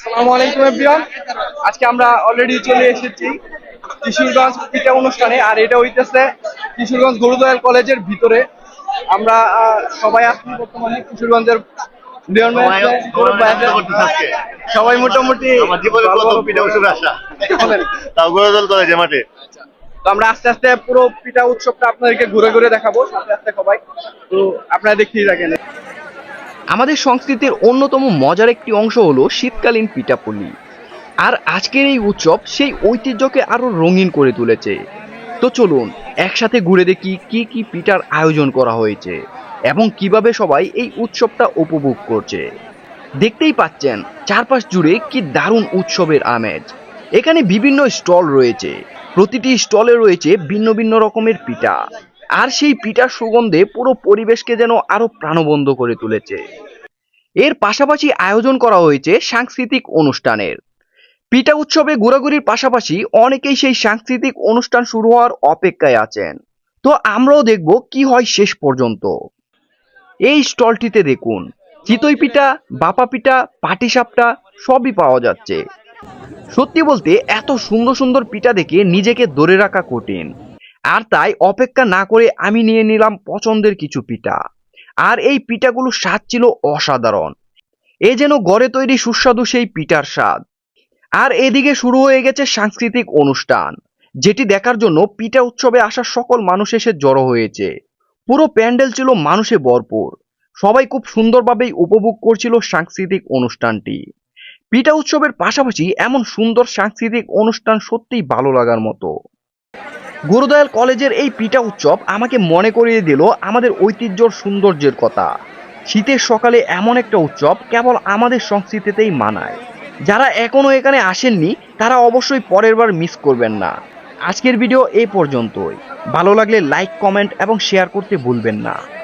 আসসালামু আলাইকুম এভরিওয়ান আজকে আমরা অলরেডি চলে এসেছি কিশোরগঞ্জ পিঠা অনুষ্ঠানে আর এটা হইতেছে কিশোরগঞ্জ গরুদয়াল কলেজের ভিতরে। আমরা সবাই আছি বর্তমানে কিশোরগঞ্জের। সবাই মোটামুটি মাঠে। তো আমরা আস্তে আস্তে পুরো পিঠা উৎসবটা আপনাদেরকে ঘুরে ঘুরে দেখাবো আস্তে আস্তে সবাই। তো আপনারা দেখিয়ে রাখেন আমাদের সংস্কৃতির অন্যতম মজার একটি অংশ হলো শীতকালীন পিঠাপুলি। আর আজকের এই উৎসব সেই ঐতিহ্যকে আরও রঙিন করে তুলেছে। তো চলুন, একসাথে ঘুরে দেখি কি কি পিঠার আয়োজন করা হয়েছে এবং কীভাবে সবাই এই উৎসবটা উপভোগ করছে। দেখতেই পাচ্ছেন, চারপাশ জুড়ে কি দারুণ উৎসবের আমেজ। এখানে বিভিন্ন স্টল রয়েছে। প্রতিটি স্টলে রয়েছে ভিন্ন ভিন্ন রকমের পিঠা। আর সেই পিঠার সুগন্ধে পুরো পরিবেশকে যেন আরও প্রাণবন্ধ করে তুলেছে। এর পাশাপাশি আয়োজন করা হয়েছে সাংস্কৃতিক অনুষ্ঠানের। পিঠা উৎসবে ঘোরাঘুরির পাশাপাশি অনেকেই সেই সাংস্কৃতিক অনুষ্ঠান শুরু হওয়ার অপেক্ষায় আছেন। তো আমরাও দেখব কি হয় শেষ পর্যন্ত। এই স্টলটিতে দেখুন, চিতই পিঠা, বাপা পিঠা পাটিসাপটা সবই পাওয়া যাচ্ছে। সত্যি বলতে এত সুন্দর সুন্দর পিঠা দেখে নিজেকে ধরে রাখা কঠিন। আর তাই অপেক্ষা না করে আমি নিয়ে নিলাম পছন্দের কিছু পিঠা। আর এই পিঠাগুলো স্বাদ ছিল অসাধারণ। এ যেন গড়ে তৈরি সুস্বাদু সেই পিঠার স্বাদ। আর এদিকে শুরু হয়ে গেছে সাংস্কৃতিক অনুষ্ঠান, যেটি দেখার জন্য পিঠা উৎসবে আসা সকল মানুষ এসে জড়ো হয়েছে। পুরো প্যান্ডেল ছিল মানুষে ভরপুর। সবাই খুব সুন্দরভাবেই উপভোগ করছিল সাংস্কৃতিক অনুষ্ঠানটি। পিঠা উৎসবের পাশাপাশি এমন সুন্দর সাংস্কৃতিক অনুষ্ঠান সত্যিই ভালো লাগার মতো। গুরুদয়াল কলেজের এই পিঠা উৎসব আমাকে মনে করিয়ে দিল আমাদের ঐতিহ্যর সৌন্দর্যের কথা। শীতের সকালে এমন একটা উৎসব কেবল আমাদের সংস্কৃতিতেই মানায়। যারা এখনও এখানে আসেননি, তারা অবশ্যই পরের বার মিস করবেন না। আজকের ভিডিও এই পর্যন্তই। ভালো লাগলে লাইক কমেন্ট এবং শেয়ার করতে ভুলবেন না।